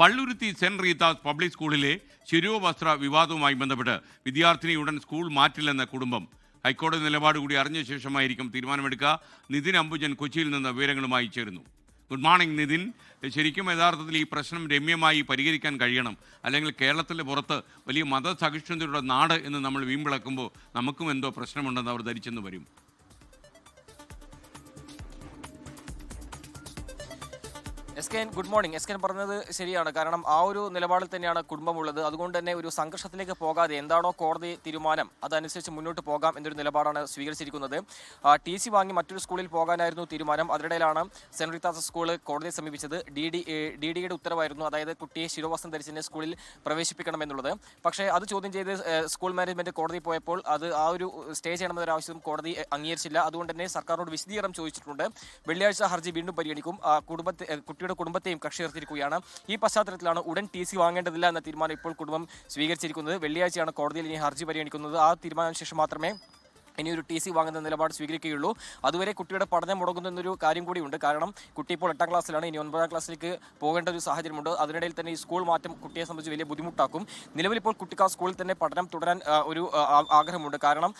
Palluruthy saint Rita's public സ്കൂളിലെ ശിരോവസ്ത്ര വിവാദവുമായി ബന്ധപ്പെട്ട് വിദ്യാർത്ഥിനി ഉടൻ സ്കൂൾ മാറ്റില്ലെന്ന കുടുംബം. ഹൈക്കോടതി നിലപാട് കൂടി അറിഞ്ഞ ശേഷമായിരിക്കും തീരുമാനമെടുക്കുക. നിതിൻ അംബുജൻ കൊച്ചിയിൽ നിന്ന് വിവരങ്ങളുമായി ചേരുന്നു. Good morning Nitin. ശരിക്കും യഥാർത്ഥത്തിൽ ഈ പ്രശ്നം രമ്യമായി പരിഹരിക്കാൻ കഴിയണം. അല്ലെങ്കിൽ കേരളത്തിന്റെ പുറത്ത് വലിയ മതസഹിഷ്ണുതയുടെ നാട് എന്ന് നമ്മൾ വീമ്പിളക്കുമ്പോൾ നമുക്കും എന്തോ പ്രശ്നമുണ്ടെന്ന് അവർ ധരിച്ചെന്ന് വരും. S K good morning S K പറഞ്ഞത് ശരിയാണ്. കാരണം ആ ഒരു നിലപാടിൽ തന്നെയാണ് കുടുംബമുള്ളത്. അതുകൊണ്ട് തന്നെ ഒരു സംഘർഷത്തിലേക്ക് പോകാതെ എന്താണോ കോടതി തീരുമാനം അതനുസരിച്ച് മുന്നോട്ട് പോകാം എന്നൊരു നിലപാടാണ് സ്വീകരിച്ചിരിക്കുന്നത്. ടി സി വാങ്ങി മറ്റൊരു സ്കൂളിൽ പോകാനായിരുന്നു തീരുമാനം. അതിനിടയിലാണ് സെന്റ് റിത്താസ് സ്കൂൾ കോടതിയെ സമീപിച്ചത്. ഡി ഡി ഡി ഡിയുടെ ഉത്തരവായിരുന്നു. അതായത് കുട്ടിയെ ശിരോവസ്ത്രം ധരിച്ചതിനെ സ്കൂളിൽ പ്രവേശിപ്പിക്കണം എന്നുള്ളത്. പക്ഷേ അത് ചോദ്യം ചെയ്ത് സ്കൂൾ മാനേജ്മെന്റ് കോടതി പോയപ്പോൾ അത് ആ ഒരു സ്റ്റേ ചെയ്യണമെന്നൊരു ആവശ്യം കോടതി അംഗീകരിച്ചില്ല. അതുകൊണ്ട് തന്നെ സർക്കാരിനോട് വിശദീകരണം ചോദിച്ചിട്ടുണ്ട്. വെള്ളിയാഴ്ച ഹർജി വീണ്ടും പരിഗണിക്കും. കുടുംബത്തെ ഏഹ്, കുട്ടിയുടെ കുടുംബത്തെയും കക്ഷി ചേർത്തിരിക്കുകയാണ് ഈ പശ്ചാത്തലത്തിലാണ് ഉടൻ ടി സി വാങ്ങേണ്ടതില്ല എന്ന തീരുമാനം ഇപ്പോൾ കുടുംബം സ്വീകരിച്ചിരിക്കുന്നത്. വെള്ളിയാഴ്ചയാണ് കോടതിയിൽ ഇനി ഹർജി പരിഗണിക്കുന്നത്. ആ തീരുമാനത്തിന് ശേഷം മാത്രമേ ഇനി ഒരു ടി സി വാങ്ങുന്ന നിലപാട് സ്വീകരിക്കുകയുള്ളൂ. അതുവരെ കുട്ടിയുടെ പഠനം മുടങ്ങുന്ന എന്നൊരു കാര്യം കൂടിയുണ്ട്. കാരണം കുട്ടി ഇപ്പോൾ എട്ടാം ക്ലാസ്സിലാണ്. ഇനി ഒൻപതാം ക്ലാസ്സിലേക്ക് പോകേണ്ട ഒരു സാഹചര്യമുണ്ട്. അതിനിടയിൽ തന്നെ ഈ സ്കൂൾ മാറ്റം കുട്ടിയെ സംബന്ധിച്ച് വലിയ ബുദ്ധിമുട്ടാക്കും. നിലവിൽ ഇപ്പോൾ കുട്ടിക്ക് ആ സ്കൂളിൽ തന്നെ പഠനം തുടരാൻ ഒരു ആഗ്രഹമുണ്ട്. കാരണം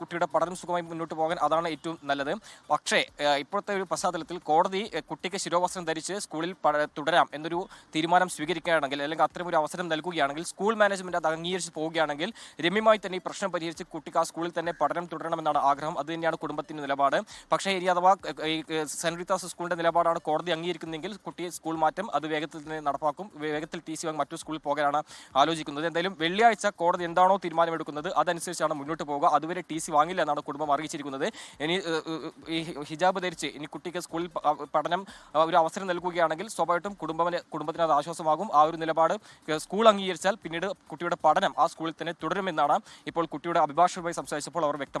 കുട്ടിയുടെ പഠനം സുഖമായി മുന്നോട്ട് പോകാൻ അതാണ് ഏറ്റവും നല്ലത്. പക്ഷേ ഇപ്പോഴത്തെ ഒരു പശ്ചാത്തലത്തിൽ കോടതി കുട്ടിക്ക് ശിരോവസ്ത്രം ധരിച്ച് സ്കൂളിൽ തുടരാം എന്നൊരു തീരുമാനം സ്വീകരിക്കുകയാണെങ്കിൽ അല്ലെങ്കിൽ അത്തരം ഒരു അവസരം നൽകുകയാണെങ്കിൽ സ്കൂൾ മാനേജ്മെന്റ് അത് അംഗീകരിച്ച് പോവുകയാണെങ്കിൽ രമ്യമായി തന്നെ ഈ പ്രശ്നം പരിഹരിച്ച് കുട്ടിക്ക് ആ സ്കൂളിൽ തന്നെ പഠനം തുടരണമെന്നാണ് ആഗ്രഹം. അത് തന്നെയാണ് കുടുംബത്തിന്റെ നിലപാട്. പക്ഷേ ഇനി അഥവാ സെന്റ് റീത്താസ് സ്കൂളിന്റെ നിലപാടാണ് കോടതി അംഗീകരിക്കുന്നതെങ്കിൽ കുട്ടി സ്കൂൾ മാറ്റം അത് വേഗത്തിൽ തന്നെ നടപ്പാക്കും. വേഗത്തിൽ ടി സി വാങ്ങി മറ്റു സ്കൂളിൽ പോകാനാണ് ആലോചിക്കുന്നത്. എന്തായാലും വെള്ളിയാഴ്ച കോടതി എന്താണോ തീരുമാനമെടുക്കുന്നത് അതനുസരിച്ചാണ് മുന്നോട്ട് പോകുക അതുവരെ ടി സി വാങ്ങില്ല എന്നാണ് കുടുംബം അറിയിച്ചിരിക്കുന്നത്. ഇനി ഈ ഹിജാബ് ധരിച്ച് ഇനി കുട്ടിക്ക് സ്കൂളിൽ പഠനം ഒരു അവസരം നൽകുകയാണെങ്കിൽ സ്വാഭാവികമായിട്ടും കുടുംബത്തിന് കുടുംബത്തിന് അത് ആശ്വാസമാകും. ആ ഒരു നിലപാട് സ്കൂൾ അംഗീകരിച്ചാൽ പിന്നീട് കുട്ടിയുടെ പഠനം ആ സ്കൂളിൽ തന്നെ തുടരുമെന്നാണ് ഇപ്പോൾ കുട്ടിയുടെ അഭിഭാഷകരുമായി സംസാരിച്ചപ്പോൾ അവർ